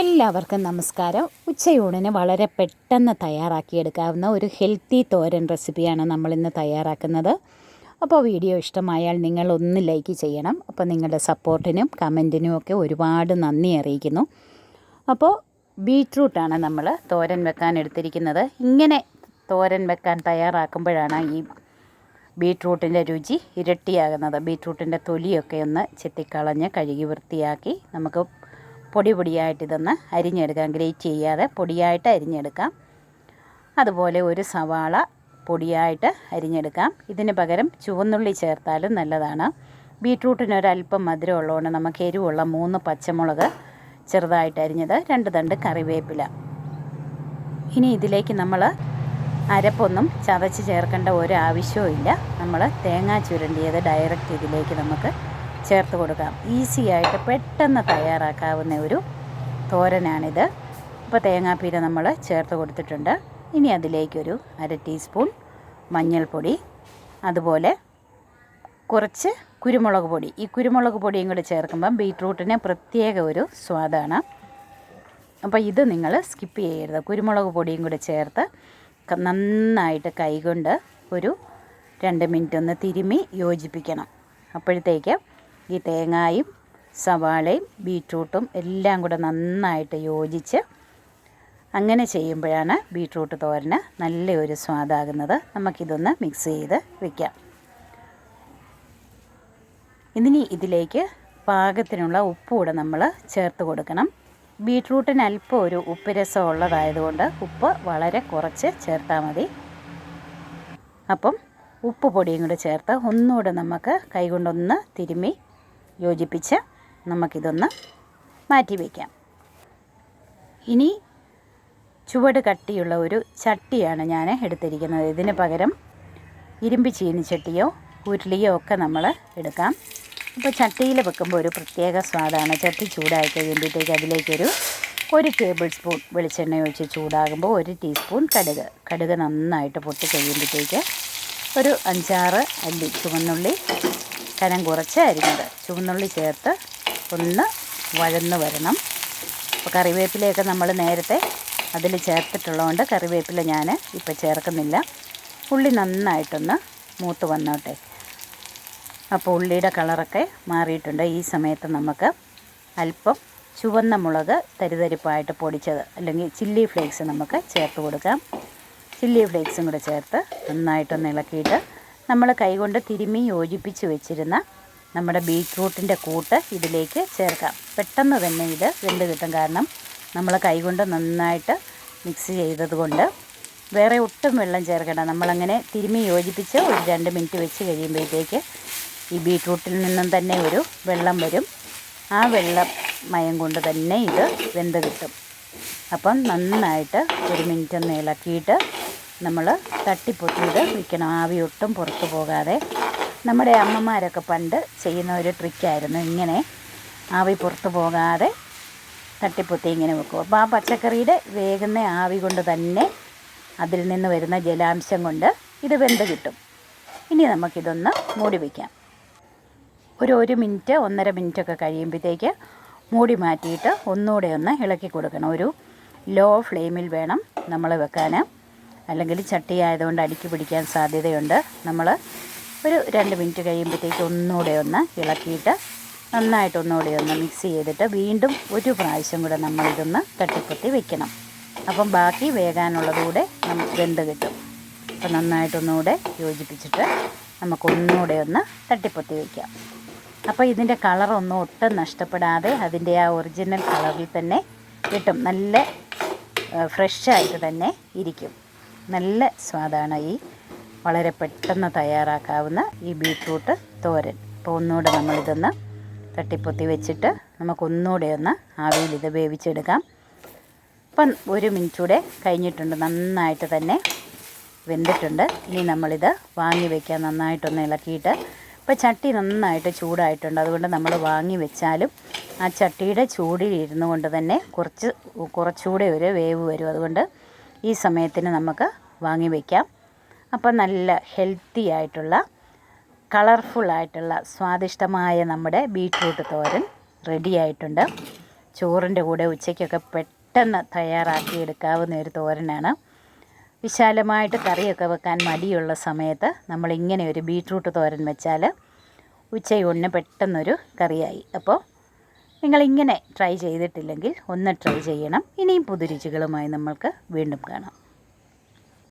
എല്ലാവർക്കും നമസ്കാരം. ഉച്ചയൂണിന് വളരെ പെട്ടെന്ന് തയ്യാറാക്കിയെടുക്കാവുന്ന ഒരു ഹെൽത്തി തോരൻ റെസിപ്പിയാണ് നമ്മളിന്ന് തയ്യാറാക്കുന്നത്. അപ്പോൾ വീഡിയോ ഇഷ്ടമായാൽ നിങ്ങൾ ഒന്ന് ലൈക്ക് ചെയ്യണം. അപ്പോൾ നിങ്ങളുടെ സപ്പോർട്ടിനും കമന്റിനും ഒക്കെ ഒരുപാട് നന്ദി അറിയിക്കുന്നു. അപ്പോൾ ബീട്രൂട്ടാണ് നമ്മൾ തോരൻ വെക്കാൻ എടുത്തിരിക്കുന്നത്. ഇങ്ങനെ തോരൻ വെക്കാൻ തയ്യാറാക്കുമ്പോഴാണ് ഈ ബീട്രൂട്ടിന്റെ രുചി ഇരട്ടിയാകുന്നത്. ബീട്രൂട്ടിന്റെ തൊലിയൊക്കെ ഒന്ന് ചെത്തിക്കളഞ്ഞ് കഴുകി വൃത്തിയാക്കി നമുക്ക് പൊടി പൊടിയായിട്ട് ഇതൊന്ന് അരിഞ്ഞെടുക്കാം. ഗ്രേറ്റ് ചെയ്യാതെ പൊടിയായിട്ട് അരിഞ്ഞെടുക്കാം. അതുപോലെ ഒരു സവാള പൊടിയായിട്ട് അരിഞ്ഞെടുക്കാം. ഇതിന് പകരം ചുവന്നുള്ളി ചേർത്താലും നല്ലതാണ്. ബീട്രൂട്ടിന് ഒരല്പം മധുരം ഉള്ളതുകൊണ്ട് നമുക്ക് എരിവുള്ള മൂന്ന് പച്ചമുളക് ചെറുതായിട്ട് അരിഞ്ഞത് രണ്ട് തണ്ട് കറിവേപ്പില. ഇനി ഇതിലേക്ക് നമ്മൾ അരപ്പൊന്നും ചതച്ച് ചേർക്കേണ്ട ഒരു ആവശ്യവും ഇല്ല നമ്മൾ തേങ്ങ ചുരണ്ടിയത് ഡയറക്റ്റ് ഇതിലേക്ക് നമുക്ക് ചേർത്ത് കൊടുക്കാം. ഈസിയായിട്ട് പെട്ടെന്ന് തയ്യാറാക്കാവുന്ന ഒരു തോരനാണിത്. അപ്പോൾ തേങ്ങാപ്പീര നമ്മൾ ചേർത്ത് കൊടുത്തിട്ടുണ്ട്. ഇനി അതിലേക്കൊരു അര ടീസ്പൂൺ മഞ്ഞൾപ്പൊടി അതുപോലെ കുറച്ച് കുരുമുളക് പൊടി. ഈ കുരുമുളക് പൊടിയും കൂടി ചേർക്കുമ്പം ബീട്രൂട്ടിന് പ്രത്യേക ഒരു സ്വാദാണ്. അപ്പോൾ ഇത് നിങ്ങൾ സ്കിപ്പ് ചെയ്യരുത്. കുരുമുളക് പൊടിയും കൂടി ചേർത്ത് നന്നായിട്ട് കൈകൊണ്ട് ഒരു രണ്ട് മിനിറ്റ് ഒന്ന് തിരുമ്മി യോജിപ്പിക്കണം. അപ്പോഴത്തേക്ക് ഈ തേങ്ങായും സവാളയും ബീട്രൂട്ടും എല്ലാം കൂടെ നന്നായിട്ട് യോജിച്ച് അങ്ങനെ ചെയ്യുമ്പോഴാണ് ബീട്രൂട്ട് തോരന് നല്ലൊരു സ്വാദാകുന്നത്. നമുക്കിതൊന്ന് മിക്സ് ചെയ്ത് വെക്കാം. ഇനി ഇതിലേക്ക് പാകത്തിനുള്ള ഉപ്പ് കൂടെ നമ്മൾ ചേർത്ത് കൊടുക്കണം. ബീട്രൂട്ടിന് അല്പം ഒരു ഉപ്പ് രസം ഉള്ളതായതുകൊണ്ട് ഉപ്പ് വളരെ കുറച്ച് ചേർത്താൽ മതി. അപ്പം ഉപ്പ് പൊടിയും കൂടെ ചേർത്ത് ഒന്നുകൂടെ നമുക്ക് കൈകൊണ്ടൊന്ന് തിരുമ്മി യോജിപ്പിച്ച് നമുക്കിതൊന്ന് മാറ്റി വയ്ക്കാം. ഇനി ചുവട് കട്ടിയുള്ള ഒരു ചട്ടിയാണ് ഞാൻ എടുത്തിരിക്കുന്നത്. ഇതിന് പകരം ഇരുമ്പ് ചീനിച്ചട്ടിയോ ഉരുളിയോ ഒക്കെ നമ്മൾ എടുക്കാം. അപ്പോൾ ചട്ടിയിൽ വെക്കുമ്പോൾ ഒരു പ്രത്യേക സ്വാദാണ്. ചട്ടി ചൂടായി കഴിയുമ്പോഴത്തേക്ക് അതിലേക്കൊരു ഒരു ടേബിൾ സ്പൂൺ വെളിച്ചെണ്ണ ഒഴിച്ച് ചൂടാകുമ്പോൾ ഒരു ടീസ്പൂൺ കടുക്. കടുക് നന്നായിട്ട് പൊട്ടി കഴിയുമ്പോഴത്തേക്ക് ഒരു അഞ്ചാറ് അല്ലി ചുവന്നുള്ളി കനം കുറച്ച് അരിഞ്ഞത്. ചുവന്നുള്ളി ചേർത്ത് ഒന്ന് വഴന്ന് വരണം. അപ്പോൾ കറിവേപ്പിലയൊക്കെ നമ്മൾ നേരത്തെ അതിൽ ചേർത്തിട്ടുള്ളതുകൊണ്ട് കറിവേപ്പില ഞാൻ ഇപ്പോൾ ചേർക്കുന്നില്ല. ഉള്ളി നന്നായിട്ടൊന്ന് മൂത്ത് വന്നോട്ടെ. അപ്പോൾ ഉള്ളിയുടെ കളറൊക്കെ മാറിയിട്ടുണ്ട്. ഈ സമയത്ത് നമുക്ക് അല്പം ചുവന്ന മുളക് തരിതരിപ്പായിട്ട് പൊടിച്ചത് അല്ലെങ്കിൽ ചില്ലി ഫ്ലേക്സ് നമുക്ക് ചേർത്ത് കൊടുക്കാം. ചില്ലി ഫ്ലേക്സും കൂടെ ചേർത്ത് നന്നായിട്ടൊന്ന് ഇളക്കിയിട്ട് നമ്മൾ കൈകൊണ്ട് തിരുമ്മി യോജിപ്പിച്ച് വെച്ചിരുന്ന നമ്മുടെ ബീറ്റ്റൂട്ടിന്റെ കൂട്ട് ഇതിലേക്ക് ചേർക്കാം. പെട്ടെന്ന് തന്നെ ഇത് വെന്ത് കിട്ടും. കാരണം നമ്മൾ കൈകൊണ്ട് നന്നായിട്ട് മിക്സ് ചെയ്തതുകൊണ്ട് വേറെ ഒട്ടും വെള്ളം ചേർക്കണ്ട. നമ്മളങ്ങനെ തിരുമ്മി യോജിപ്പിച്ച് ഒരു രണ്ട് മിനിറ്റ് വെച്ച് കഴിയുമ്പോഴത്തേക്ക് ഈ ബീറ്റ്റൂട്ടിൽ നിന്നും തന്നെ ഒരു വെള്ളം വരും. ആ വെള്ളം മയം കൊണ്ട് തന്നെ ഇത് വെന്ത് കിട്ടും. അപ്പം നന്നായിട്ട് ഒരു മിനിറ്റ് ഒന്ന് ഇളക്കിയിട്ട് നമ്മൾ തട്ടിപ്പൊത്തിയത് വിൽക്കണം ആവി ഒട്ടും പുറത്തു പോകാതെ. നമ്മുടെ അമ്മമാരൊക്കെ പണ്ട് ചെയ്യുന്ന ഒരു ട്രിക്കായിരുന്നു ഇങ്ങനെ ആവി പുറത്തു പോകാതെ തട്ടിപ്പൊത്തി ഇങ്ങനെ വെക്കും. അപ്പോൾ ആ പച്ചക്കറിയുടെ വേകുന്ന ആവി കൊണ്ട് തന്നെ അതിൽ നിന്ന് വരുന്ന ജലാംശം കൊണ്ട് ഇത് വെന്ത് കിട്ടും. ഇനി നമുക്കിതൊന്ന് മൂടി വയ്ക്കാം ഒരു ഒരു മിനിറ്റ് ഒന്നര മിനിറ്റൊക്കെ കഴിയുമ്പോഴത്തേക്ക് മൂടി മാറ്റിയിട്ട് ഒന്നുകൂടെ ഒന്ന് ഇളക്കി കൊടുക്കണം. ഒരു ലോ ഫ്ലെയിമിൽ വേണം നമ്മൾ വെക്കാൻ. അല്ലെങ്കിൽ ചട്ടി ആയതുകൊണ്ട് അടുക്കി പിടിക്കാൻ സാധ്യതയുണ്ട്. നമ്മൾ ഒരു രണ്ട് മിനിറ്റ് കഴിയുമ്പോഴത്തേക്ക് ഒന്നുകൂടെ ഒന്ന് ഇളക്കിയിട്ട് നന്നായിട്ട് ഒന്നുകൂടെ ഒന്ന് മിക്സ് ചെയ്തിട്ട് വീണ്ടും ഒരു പ്രാവശ്യം കൂടെ നമ്മളിതൊന്ന് തട്ടിപ്പൊത്തി വെക്കണം. അപ്പം ബാക്കി വേകാനുള്ളതുകൂടെ നമുക്ക് വെന്ത് കിട്ടും. അപ്പം നന്നായിട്ടൊന്നുകൂടെ യോജിപ്പിച്ചിട്ട് നമുക്കൊന്നുകൂടെ ഒന്ന് തട്ടിപ്പൊത്തി വയ്ക്കാം അപ്പോൾ ഇതിന്റെ കളറൊന്നും ഒട്ടും നഷ്ടപ്പെടാതെ അതിന്റെ ആ ഒറിജിനൽ കളറിൽ തന്നെ കിട്ടും. നല്ല ഫ്രഷായിട്ട് തന്നെ ഇരിക്കും. നല്ല സ്വാദാണ് ഈ വളരെ പെട്ടെന്ന് തയ്യാറാക്കാവുന്ന ഈ ബീട്രൂട്ട് തോരൻ. അപ്പോൾ ഒന്നുകൂടെ നമ്മളിതൊന്ന് തട്ടിപ്പൊത്തി വെച്ചിട്ട് നമുക്കൊന്നുകൂടെ ഒന്ന് ആവിയിൽ ഇത് വേവിച്ചെടുക്കാം. അപ്പം ഒരു മിനിറ്റ് കൂടെ കഴിഞ്ഞിട്ടുണ്ട് നന്നായിട്ട് തന്നെ വെന്തിട്ടുണ്ട്. ഇനി നമ്മളിത് വാങ്ങി വയ്ക്കാൻ നന്നായിട്ടൊന്ന് ഇളക്കിയിട്ട്. ഇപ്പോൾ ചട്ടി നന്നായിട്ട് ചൂടായിട്ടുണ്ട് അതുകൊണ്ട് നമ്മൾ വാങ്ങി വെച്ചാലും ആ ചട്ടിയുടെ ചൂടിലിരുന്നു കൊണ്ട് തന്നെ കുറച്ച് കുറച്ചുകൂടെ ഒരു വേവ് വരും. അതുകൊണ്ട് ഈ സമയത്തിന് നമുക്ക് വാങ്ങി വയ്ക്കാം അപ്പം നല്ല ഹെൽത്തി ആയിട്ടുള്ള കളർഫുള്ളായിട്ടുള്ള സ്വാദിഷ്ടമായ നമ്മുടെ ബീട്രൂട്ട് തോരൻ റെഡി ആയിട്ടുണ്ട്. ചോറിന്റെ കൂടെ ഉച്ചയ്ക്കൊക്കെ പെട്ടെന്ന് തയ്യാറാക്കി എടുക്കാവുന്ന ഒരു തോരനാണ്. വിശാലമായിട്ട് കറിയൊക്കെ വെക്കാൻ മടിയുള്ള സമയത്ത് നമ്മളിങ്ങനെ ഒരു ബീട്രൂട്ട് തോരൻ വെച്ചാൽ ഉച്ചയൂണിന് പെട്ടെന്നൊരു കറിയായി. അപ്പോൾ നിങ്ങളിങ്ങനെ ട്രൈ ചെയ്തിട്ടില്ലെങ്കിൽ ഒന്ന് ട്രൈ ചെയ്യണം. ഇനിയും പുതുരുചികളുമായി നമ്മൾക്ക് വീണ്ടും കാണാം.